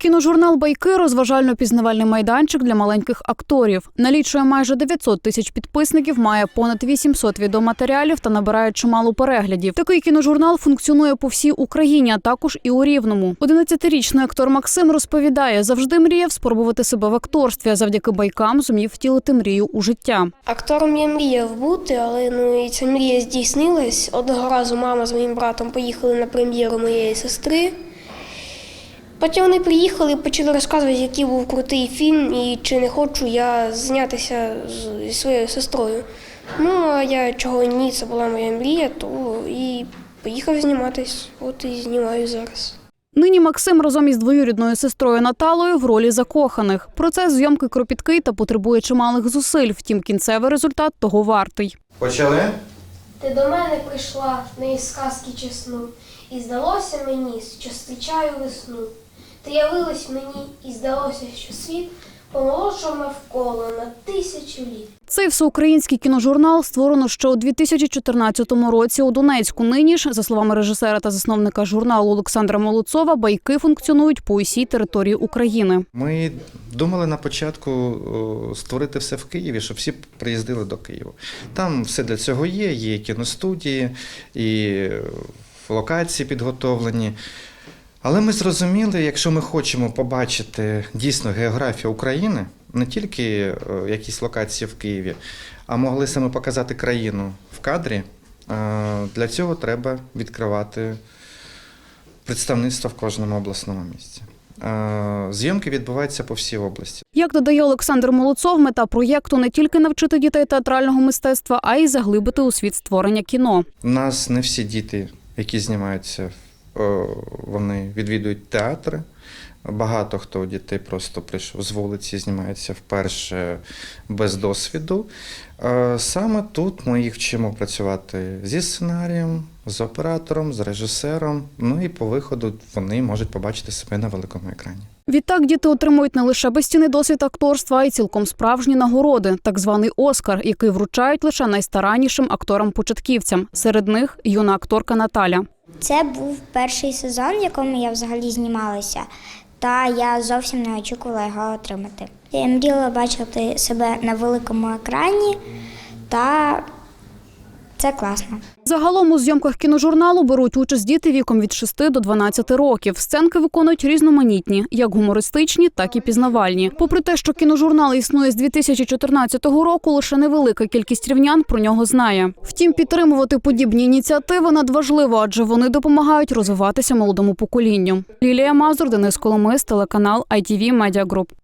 Кіножурнал Байки розважально-пізнавальний майданчик для маленьких акторів. Налічує майже 900 тисяч підписників, має понад 800 відеоматеріалів та набирає чимало переглядів. Такий кіножурнал функціонує по всій Україні, а також і у Рівному. 11-річний актор Максим розповідає, завжди мріяв спробувати себе в акторстві, а завдяки байкам зумів втілити мрію у життя. Актором я мріяв бути, але ну і ця мрія здійснилась. Одного разу мама з моїм братом поїхали на прем'єру моєї сестри. Потім вони приїхали і почали розказувати, який був крутий фільм і чи не хочу я знятися зі своєю сестрою. Ну, а я чого ні, це була моя мрія, то і поїхав зніматись. От і знімаю зараз. Нині Максим разом із двоюрідною сестрою Наталою в ролі закоханих. Процес зйомки кропіткий та потребує чималих зусиль. Втім, кінцевий результат того вартий. Почали? Ти до мене прийшла не із сказки чесну, і здалося мені, що зустрічаю весну. Ти явилась мені, і здалося, що світ помолодшав навколо на тисячу літ. Цей всеукраїнський кіножурнал створено ще у 2014 році у Донецьку. Нині ж, за словами режисера та засновника журналу Олександра Молодцова, байки функціонують по усій території України. Ми думали на початку створити все в Києві, щоб всі приїздили до Києва. Там все для цього є, є кіностудії, і локації підготовлені. Але ми зрозуміли, якщо ми хочемо побачити дійсно географію України, не тільки е, якісь локації в Києві, а могли саме показати країну в кадрі, е, для цього треба відкривати представництво в кожному обласному місці. Е, Зйомки відбуваються по всій області. Як додає Олександр Молодцов, мета проєкту не тільки навчити дітей театрального мистецтва, а й заглибити у світ створення кіно. У нас не всі діти, які знімаються, вони відвідують театри. Багато хто дітей просто прийшов з вулиці, знімається вперше без досвіду. Е, Саме тут ми їх вчимо працювати зі сценарієм, з оператором, з режисером. Ну і по виходу вони можуть побачити себе на великому екрані. Відтак діти отримують не лише безцінний досвід акторства, а й цілком справжні нагороди, так званий Оскар, який вручають лише найстараннішим акторам-початківцям. Серед них юна акторка Наталя. Це був перший сезон, в якому я взагалі знімалася, та я зовсім не очікувала його отримати. Я мріяла бачити себе на великому екрані, та це класно. Загалом у зйомках кіножурналу беруть участь діти віком від 6 до 12 років. Сценки виконують різноманітні, як гумористичні, так і пізнавальні. Попри те, що кіножурнал існує з 2014 року, лише невелика кількість рівнян про нього знає. Втім, підтримувати подібні ініціативи надважливо, адже вони допомагають розвиватися молодому поколінню. Лілія Мазур, Денис Коломис, телеканал ITV Media Group.